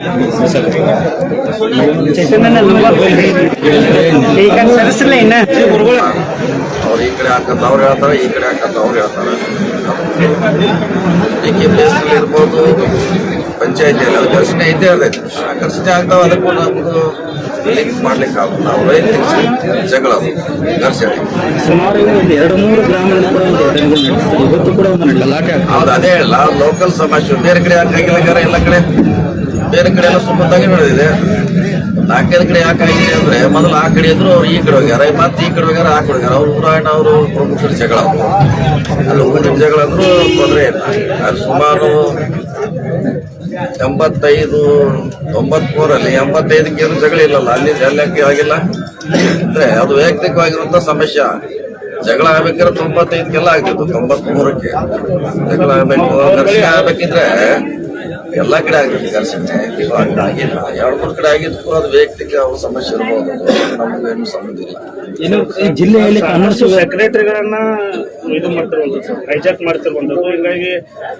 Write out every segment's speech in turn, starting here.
ಈಗ ಇನ್ನ ಅವ್ರು ಈ ಕಡೆ ಹಾಕಂತ ಅವ್ರು ಹೇಳ್ತಾರೆ, ಈ ಕಡೆ ಹಾಕಂತ ಅವ್ರು ಹೇಳ್ತಾರೆ. ಡಿ ಇರ್ಬೋದು, ಪಂಚಾಯತಿಯಲ್ಲಿ ಅದು ಘರ್ಷಣೆ ಇದ್ದೇ ಇರ್ತೈತೆ ಆ ಘರ್ಷಣೆ ಆಗ್ತಾವ, ಅದಕ್ಕೂ ನಮ್ದು ಲಿಂಕ್ ಮಾಡ್ಲಿಕ್ಕೆ ಆಗುತ್ತೆ. ನಾವು ರೈತರಿಗೆ ಜಗಳ ಘರ್ಷಣೆ. ಸುಮಾರು ಅದೇ ಲೋಕಲ್ ಸಮಾಜ, ಬೇರೆ ಕಡೆ ಎಲ್ಲ ಕಡೆ. ಬೇರೆ ಕಡೆ ಎಲ್ಲ ಸುಮ್ಮತ್ತಾಗಿ ನಡೆದಿದೆ. ನಾಲ್ಕೈದು ಕಡೆ ಯಾಕೆ ಯಾಕಾಗಿದೆ ಅಂದ್ರೆ ಮೊದಲು ಆ ಕಡೆ ಇದ್ರು ಅವ್ರು ಈ ಕಡೆ ಹೋಗ್ಯಾರ ಮತ್ತೆ ಈ ಕಡೆ ಹೋಗ್ಯಾರ, ಆ ಕಡೆ ಹೋಗ್ಯಾರ. ಅವ್ರು ಊರಾಯಣ ಅವರು ಪ್ರಮುಖರ ಜಗಳ. ಅಲ್ಲಿ ಹೋಗಿದ್ದ ಜಗಳ ಅಂದ್ರೂ ತೊಂದರೆ ಇಲ್ಲ. ಅಲ್ಲಿ ಸುಮಾರು ಎಂಬತ್ತೈದು, ತೊಂಬತ್ಮೂರಲ್ಲಿ ಎಂಬತ್ತೈದಕ್ಕೆ ಏನು ಜಗಳ ಇಲ್ಲಲ್ಲ. ಅಲ್ಲಿ ಎಲ್ಲಕ್ಕೆ ಆಗಿಲ್ಲ? ಅಂದ್ರೆ ಅದು ವೈಯಕ್ತಿಕವಾಗಿರುವಂತ ಸಮಸ್ಯೆ. ಜಗಳ ಆಗ್ಬೇಕಾದ್ರೆ ತೊಂಬತ್ತೈದಕ್ಕೆಲ್ಲ ಆಗ್ತಿತ್ತು, ತೊಂಬತ್ಮೂರಕ್ಕೆ. ಜಗಳ ಆಗ್ಬೇಕು ಆಗ್ಬೇಕಿದ್ರೆ ಎಲ್ಲ ಕಡೆ ಆಗಿತ್ತು ಘರ್ಷಣೆ ಇವಾಗ ಆಗಿಲ್ಲ. ಎರಡು ಮೂರು ಕಡೆ ಆಗಿದ್ದು ಅದು ವೈಯಕ್ತಿಕ ಅವ್ರ ಸಮಸ್ಯೆ ಇರ್ಬೋದು. ನಮಗೇನು ಸಂಬಂಧ ಇಲ್ಲ. ಇನ್ನು ಈ ಜಿಲ್ಲೆಯಲ್ಲಿ ಸೆಕ್ರೆಟರಿಗಳನ್ನ ಇದು ಮಾಡ್ತಿರುವಂಥದ್ದು ಸರ್ ಹೈಜಾಕ್ ಮಾಡ್ತಿರುವಂಥದ್ದು ಹಿಂಗಾಗಿ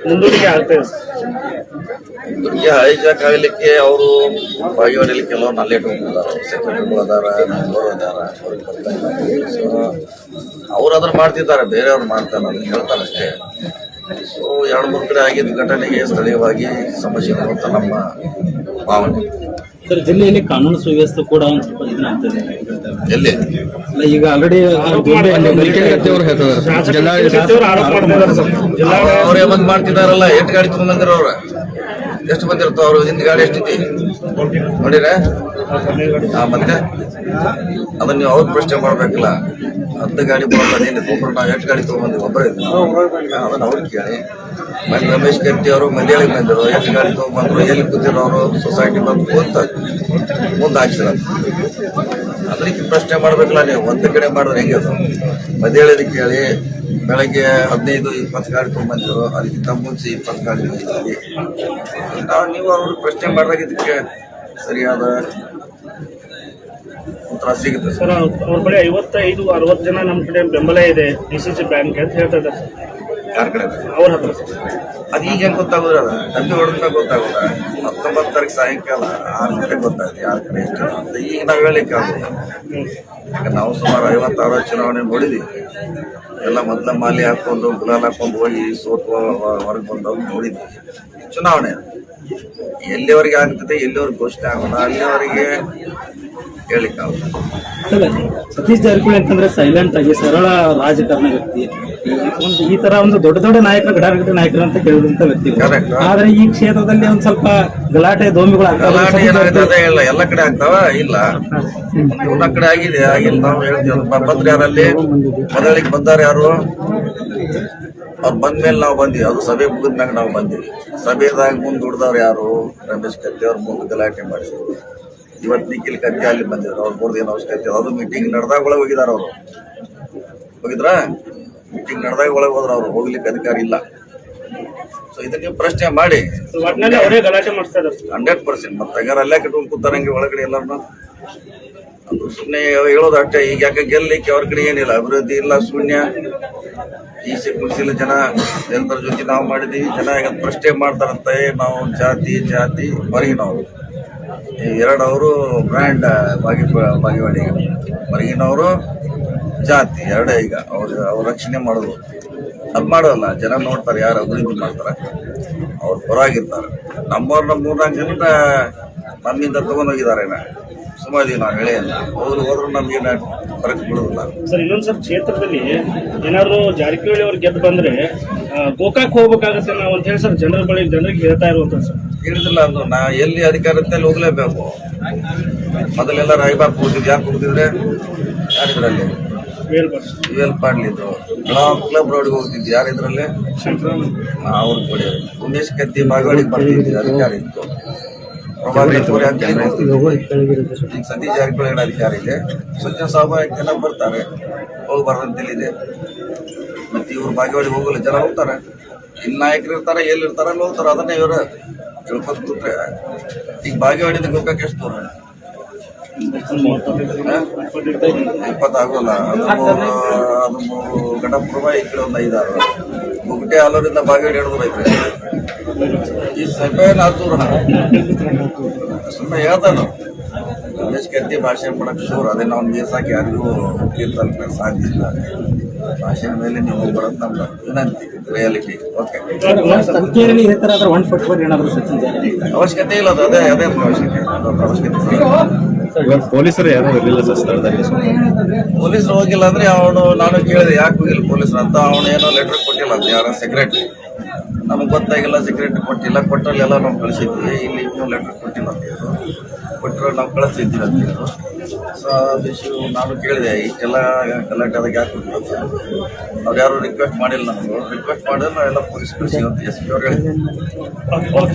ಮುಂದೂಡಿಕೆ ಆಗ್ತದೆ ದುರ್ಗೆ ಹೈಜಾಕ್ ಆಗಲಿಕ್ಕೆ ಅವರು ಭಾಗಿಯಾಡಲಿಕ್ಕೆ ಕೆಲವು ನಲ್ಲೇ ಇಟ್ಕೊಂಡಿದ್ದಾರೆ. ಸೆಕ್ರೆಟರಿಗಳು ಅದಾರ ಮೆಂಬರ್ ಅದಾರ ಅವ್ರಿಗೆ ಬರ್ತಾ ಇಲ್ಲ. ಸೊ ಅವ್ರು ಅದನ್ನ ಮಾಡ್ತಿದ್ದಾರೆ ಬೇರೆಯವ್ರು ಮಾಡ್ತಾರೆ ಅದನ್ನ ಹೇಳ್ತಾರೆ ಅಷ್ಟೇ. ಸೊ ಎರಡು ಮೂರು ಕಡೆ ಆಗಿದ್ದ ಘಟನೆಗೆ ಸ್ಥಳೀಯವಾಗಿ ಸಮಸ್ಯೆ ಅಂತ ನಮ್ಮ ಭಾವನೆ. ಸರ್ ಜಿಲ್ಲೆಯಲ್ಲಿ ಕಾನೂನು ಸುವ್ಯವಸ್ಥೆ ಕೂಡ ಒಂದು ಸ್ವಲ್ಪ ಇದನ್ನಾಗ್ತದೆ ಎಲ್ಲಿ? ಅಲ್ಲ ಈಗ ಆಲ್ರೆಡಿ ಅವ್ರು ಆರೋಪ ಮಾಡ್ತಾ ಇದ್ದಾರೆ. ಸರ್ ಜಿಲ್ಲಾ ಅವರೇ ಬಂದ್ ಮಾಡ್ತಿದಾರಲ್ಲ ಎಷ್ಟು ಗಾಡಿ ತಗೊಂಡ್ಬಂದಿರ ಅವ್ರ ಎಷ್ಟು ಬಂದಿರ್ತಾವ ಅವರು ಹಿಂದ್ ಗಾಡಿ ಎಷ್ಟಿದೆ? ನೋಡಿರ ಮತ್ತೆ? ಅದನ್ನ ನೀವು ಅವ್ರ ಪ್ರಶ್ನೆ ಮಾಡ್ಬೇಕಲ್ಲ. ಹತ್ತು ಗಾಡಿ ಬರ್ತಾನೆ ಒಬ್ರು ನಾವು ಎಷ್ಟು ಗಾಡಿ ತಗೊಂಡ್ಬಂದಿ ಒಬ್ಬರೇ. ಅದನ್ನ ಅವ್ರಿಗೆ ಕೇಳಿ. ಮನೆ ರಮೇಶ್ ಕಟ್ಟಿ ಅವರು ಮಂಡ್ಯಾಳಿಗೆ ಬಂದರು ಎಷ್ಟು ಗಾಡಿ ಬಂದರು ಎಲ್ಲಿ ಅವರು ಸೊಸೈಟಿ ಬಂದು ಕೂತ ಮುಂದೆ ಹಾಕ್ಸಿರ ಅದಕ್ಕೆ ಪ್ರಶ್ನೆ ಮಾಡ್ಬೇಕಲ್ಲ ನೀವು, ಒಂದು ಕಡೆ ಮಾಡಿದ್ರೆ ಹೆಂಗೆ ಅದು ಮಧ್ಯಾಹ್ನದ ಕೇಳಿ, ಬೆಳಗ್ಗೆ ಹದಿನೈದು ಇಪ್ಪತ್ತು ಗಾಡಿ ತೊಗೊಂಡ್ಬಂದಿದ್ರು ಅದಕ್ಕಿಂತ ಮುಂಚೆ ಇಪ್ಪತ್ತು ಗಾಡಿ. ನಾವು ನೀವು ಅವ್ರಿಗೆ ಪ್ರಶ್ನೆ ಮಾಡಿದಾಗ ಇದಕ್ಕೆ ಸರಿಯಾದ ಉತ್ತರ ಸಿಗುತ್ತೆ ಸರ್. ಅವ್ರ ಬಳಿ ಐವತ್ತೈದು ಅರವತ್ತು ಜನ ನಮ್ಮ ಕಡೆ ಬೆಂಬಲ ಇದೆ ಡಿ ಸಿ ಸಿ ಬ್ಯಾಂಕ್ ಅಂತ ಹೇಳ್ತಾ ಇದ್ದಾರೆ ಯಾರ ಕಡೆ ಅವ್ರ ಹತ್ರ ಅದು ಈಗ ಹೆಂಗೆ ಗೊತ್ತಾಗೋದ್ರ ಡಬ್ಬಿ ಹೊಡೆದ ಗೊತ್ತಾಗೋದ ಹತ್ತೊಂಬತ್ತು ತಾರೀಕು ಸಾಯಂಕಾಲ ಆರು ಗಂಟೆಗೆ ಗೊತ್ತಾಗುತ್ತೆ ಯಾರ ಕಡೆ ಎಷ್ಟು ಅಂತ. ಈಗ ನಾವು ಹೇಳಲಿಕ್ಕೆ ಹ್ಮ್. ಯಾಕಂದ್ರೆ ನಾವು ಸುಮಾರು ಐವತ್ತಾರು ಚುನಾವಣೆ ನೋಡಿದ್ವಿ. ಎಲ್ಲ ಮೊದಲ ಮಾಲಿ ಹಾಕೊಂಡು ಗುಲಾಲ್ ಹಾಕೊಂಡು ಹೋಗಿ ಸೋತು ಹೊರಗೆ ಬಂದವ್ರು ನೋಡಿದ್ವಿ. ಚುನಾವಣೆ ಎಲ್ಲಿವರೆಗೆ ಆಗ್ತದೆ ಎಲ್ಲಿವರೆಗೆ ಘೋಷಣೆ ಆಗಲ್ಲ ಅಲ್ಲಿವರೆಗೆ ಹೇಳಿಕ್ಕೆ ಆಗೋದು ಸರ್, ಸತೀಶ್ ಜಾರಕಿಹೊಳಿ ಅಂತಂದ್ರೆ ಸೈಲೆಂಟ್ ಆಗಿ ಸರಳ ರಾಜಕಾರಣ ವ್ಯಕ್ತಿ. ಒಂದು ಈ ತರ ಒಂದು ದೊಡ್ಡ ದೊಡ್ಡ ನಾಯಕರು ಗಡಾಗಡ ನಾಯಕರು ಅಂತ ಕೇಳಿದಂತ ವ್ಯಕ್ತಿ. ಆದ್ರೆ ಈ ಕ್ಷೇತ್ರದಲ್ಲಿ ಒಂದ್ ಸ್ವಲ್ಪ ಗಲಾಟೆ ದೋಮಿಗಳು. ಗಲಾಟೆ ಇಲ್ಲ ಎಲ್ಲ ಕಡೆ ಆಗ್ತಾವ? ಇಲ್ಲ. ಎಲ್ಲ ಕಡೆ ಆಗಿದೆ ಆಗಿಲ್ಲ. ನಾವು ಹೇಳ್ತೀವಿ ಬ- ಬಂದ್ರೆ ಯಾರಲ್ಲಿ ಮೊದಲಿಗೆ ಬಂದಾರ ಯಾರು? ಅವ್ರು ಬಂದ್ಮೇಲೆ ನಾವು ಬಂದ್ವಿ. ಅದು ಸಭೆ ಮುಗಿದ್ಮ್ಯಾಗ ನಾವು ಬಂದ್ವಿ. ಸಭೆದಾಗ ಮುಂದೆ ದುಡ್ದವ್ರು ಯಾರು? ರಮೇಶ್ ಕತ್ತಿ ಅವ್ರು ಮುಂದೆ ಗಲಾಟೆ ಮಾಡಿಸಿದ್ರು. ಇವತ್ತು ನಿಖಿಲ್ ಕತ್ತಿ ಅಲ್ಲಿ ಬಂದಿದ್ರು. ಅವ್ರು ಮೂರು ದಿನ ಅವಶ್ಯಕತೆ ಅದು ಮೀಟಿಂಗ್ ನಡೆದಾಗ ಒಳಗೆ ಹೋಗಿದಾರ ಅವರು. ಹೋಗಿದ್ರಾ? ಮೀಟಿಂಗ್ ನಡೆದಾಗ ಒಳಗೆ ಹೋದ್ರ ಅವ್ರು. ಹೋಗ್ಲಿಕ್ಕೆ ಅಧಿಕಾರ ಇಲ್ಲ. ಸೊ ಇದಕ್ಕೆ ಪ್ರಶ್ನೆ ಮಾಡಿ. Hundred percent. ಮತ್ತೆ ಅಲ್ಲೇ ಕಟ್ಕೊಂಡು ಕೂತಾರಂಗೆ ಒಳಗಡೆ ಎಲ್ಲರನ್ನ ಅದು ಸುಮ್ಮನೆ ಹೇಳೋದು ಅಷ್ಟೇ, ಈಗ ಯಾಕೆ ಗೆಲ್ಲಲಿಕ್ಕೆ ಅವ್ರ ಕಡೆ ಏನಿಲ್ಲ, ಅಭಿವೃದ್ಧಿ ಇಲ್ಲ, ಶೂನ್ಯ. ಈ ಕುಡಿಸಿಲ್ಲ ಜನ ಜನರ ಜೊತೆ ನಾವು ಮಾಡಿದ್ದೀವಿ ಜನ ಈಗ ಪ್ರಶ್ನೆ ಮಾಡ್ತಾರಂತೆ, ನಾವು ಜಾತಿ ಜಾತಿ ಹೊರಗಿನವರು ಈ ಎರಡು ಅವರು ಬ್ರ್ಯಾಂಡ್ ಬಾಗಿ ಬಾಗಿವಾಡಿ ಹೊರಗಿನವರು ಜಾತಿ, ಎರಡೇ ಈಗ, ಅವ್ರು, ಅವ್ರ ರಕ್ಷಣೆ ಮಾಡೋದು. ಅದು ಮಾಡೋಲ್ಲ, ಜನ ನೋಡ್ತಾರೆ ಯಾರು ಅಭಿವೃದ್ಧಿ ಮಾಡ್ತಾರೆ, ಅವ್ರು ಹೊರಗಿರ್ತಾರೆ. ನಮ್ಮವ್ರು ನಮ್ಮ ಮೂರ್ನಾಲ್ಕು ಜನ ನಮ್ಮಿಂದ ತಗೊಂಡೋಗಿದ್ದಾರೆ ಸುಮಾರು ದಿನ ಹೇಳೇ ಅವರು ಹೋದ್ರು ನಮ್ಗೆ ನಮ್ಗೇನು ಫರಕ್ ಬಿಡೋದಿಲ್ಲ ಸರ್ ಇನ್ನೊಂದು ಸರ್ ಕ್ಷೇತ್ರದಲ್ಲಿ ಏನಾದ್ರು ಜಾರಕಿಹೊಳಿ ಅವ್ರು ಗೆದ್ದು ಬಂದ್ರೆ ಗೋಕಾಕ್ ಹೋಗ್ಬೇಕಾಗತ್ತೆ ನಾವು ಅಂತ ಹೇಳಿ ಸರ್ ಜನರ ಬಳಿ ಜನರಿಗೆ ಹೇಳ್ತಾ ಇರುವಂತ ಸರ್. ಹೇಳಿದಿಲ್ಲ ಅದು ನಾ ಎಲ್ಲಿ ಅಧಿಕಾರದಲ್ಲಿ ಹೋಗ್ಲೇಬೇಕು? ಮೊದಲೆಲ್ಲ ರಾಯಬಾಗ್ ಹೋಗ್ತಿದ್ವಿ ಯಾಕೆ ಹೋಗ್ತಿದ್ರೆ ಯಾರಿದ್ರಲ್ಲಿ? ಎಲ್ ಪಾಡ್ಲಿದ್ರು ಕ್ಲಬ್ ರೋಡ್ಗೆ ಹೋಗ್ತಿದ್ವಿ. ಯಾರಿದ್ರಲ್ಲಿ? ಅವ್ರ ಕೊಡಿ. ಉಮೇಶ್ ಕತ್ತಿ ಬಾಗವಾಡಿಗೆ ಬರ್ತಿದ್ವಿ. ಅಧಿಕಾರ ಇತ್ತು. ಪ್ರಭಾಕರ್ ಕೋರಿ ಅಂತ ಸತೀಶ್ ಜಾರಕಿಹೊಳಿ ಅಧಿಕಾರ ಇದೆ? ಸ್ವಚ್ಛ ಜನ ಬರ್ತಾರೆ. ಹೋಗ್ಬಾರ್ದಂತೇಳಿದೆ ಮತ್ತೆ ಇವ್ರು ಬಾಗೇವಾಡಿ ಹೋಗಲ್ಲ ಜನ ಹೋಗ್ತಾರೆ. ಇಲ್ಲಿ ನಾಯಕರು ಇರ್ತಾರೆ ಎಲ್ಲಿ ಇರ್ತಾರೆ ಅಲ್ಲಿ ಹೋಗ್ತಾರೆ. ಅದನ್ನೇ ಇವರು ತಿಳ್ಕೊತ ಕೂತ್ರೆ ಈಗ ಬಾಗೇವಾಡಿಯಿಂದ ಗೋಕಾಕ್ ಎಷ್ಟು ದೂರ? ಇಪ್ಪತ್ತಾಗಲ್ಲ. ಅದು ಮೂರು ಅದು ಮೂರು ಘಟಪ್ರಭ ಈ ಕಡೆ ಒಂದು ಐದಾರು. ಮುಗುಟೆ ಆಲೂರಿಂದ ಬಾಗೇವಾಡಿ ಹಿಡಿದು ಐತೆ ಈ ಸಭೆಯನ್ನು ದೂರ ಸುಮ್ಮನೆ ಹೇಳ್ತಾನು ರಮೇಶ್ ಕತ್ತಿ ಭಾಷೆ ಮಾಡಕ್ಕೆ ಶೂರ್. ಅದೇ ನಾವು ಮೀರ್ಸಾಕಿ ಯಾರಿಗೂ ತೀರ್ಥಲ್ಕ ಸಾಧ್ಯ ಇಲ್ಲ. ಭಾಷೆ ಮೇಲೆ ನೀವು ಬರೋದು ನಮ್ಮ ವಿನಂತಿ ರಿಯಾಲಿಟಿ. ಓಕೆ ಅವಶ್ಯಕತೆ ಇಲ್ಲ ಅದು. ಅದೇ ಅದೇ ಅವಶ್ಯಕತೆ. ಅವಶ್ಯಕತೆ. ಪೊಲೀಸರು ಯಾರು ಇರಲಿಲ್ಲ ಸರ್ ಸ್ಥಳದಲ್ಲಿ? ಪೊಲೀಸರು ಹೋಗಿಲ್ಲ ಅಂದ್ರೆ ಅವನು ನಾನು ಕೇಳಿದೆ ಯಾಕೆ ಹೋಗಿಲ್ಲ ಪೊಲೀಸರು ಅಂತ? ಅವನು ಏನೋ ಲೆಟರ್ ಕೊಟ್ಟಿಲ್ಲ ಅಂತ ಯಾರ ಸೆಕ್ರೆಟರಿ ನಮಗೆ ಗೊತ್ತಾಗಿಲ್ಲ ಸೆಕ್ರೆಟರಿ ಕೊಟ್ಟಿಲ್ಲ. ಎಲ್ಲ ನಾವು ಕಳಿಸಿದ್ವಿ. ಇಲ್ಲಿ ಇನ್ನೂ ಲೆಟರ್ ಕೊಟ್ಟಿಲ್ಲ ಅಂತ ಕೊಟ್ಟರೆ ನಾವು ಕಳಿಸಿದ್ವಿ ಅಂತ ಸೊ ಅದು ಇಶ್ಯೂ ನಾನು ಕೇಳಿದೆ ಇಷ್ಟೆಲ್ಲ ಗಲಾಟೆ ಆದಾಗ ಯಾಕೆ ಕೊಟ್ಟಿಲ್ಲ ಅವ್ರು ಯಾರು ರಿಕ್ವೆಸ್ಟ್ ಮಾಡಿಲ್ಲ ನಮಗೆ. ರಿಕ್ವೆಸ್ಟ್ ಮಾಡಿದ್ರೆ ನಾವೆಲ್ಲ ಪೊಲೀಸ್ ಕಳಿಸಿ ಅಂತ ಎಸ್ ಪಿ ಅವ್ರು ಹೇಳಿದ್ರು. ಓಕೆ